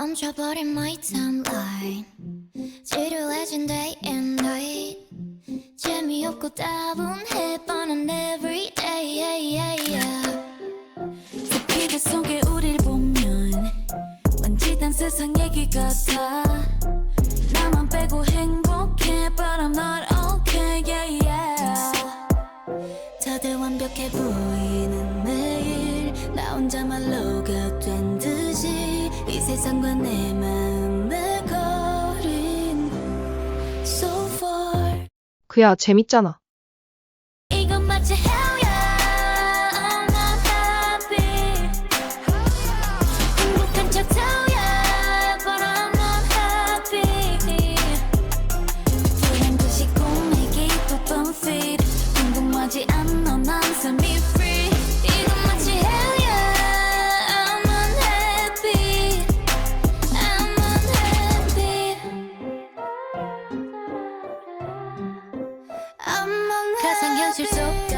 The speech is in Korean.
멈춰버린 my timeline. 지루해진 day and night. 재미없고 따분해 뻔한 every day yeah, yeah, yeah. 기대 속에 우릴 보면 완전한 세상 얘기 같아. 나만 빼고 행복해 but I'm not okay yeah yeah. 다들 완벽해 보이는 매일 나 혼자만 로가 된 세상과 내 마음의 거린 so far. 그야 재밌잖아. 이건 마치 hell야 I'm not happy 행복한 척 tell야 But I'm not happy 불행듯이 꿈에게 바쁜 feed 궁금하지 않아 난 삶이 가상현실 속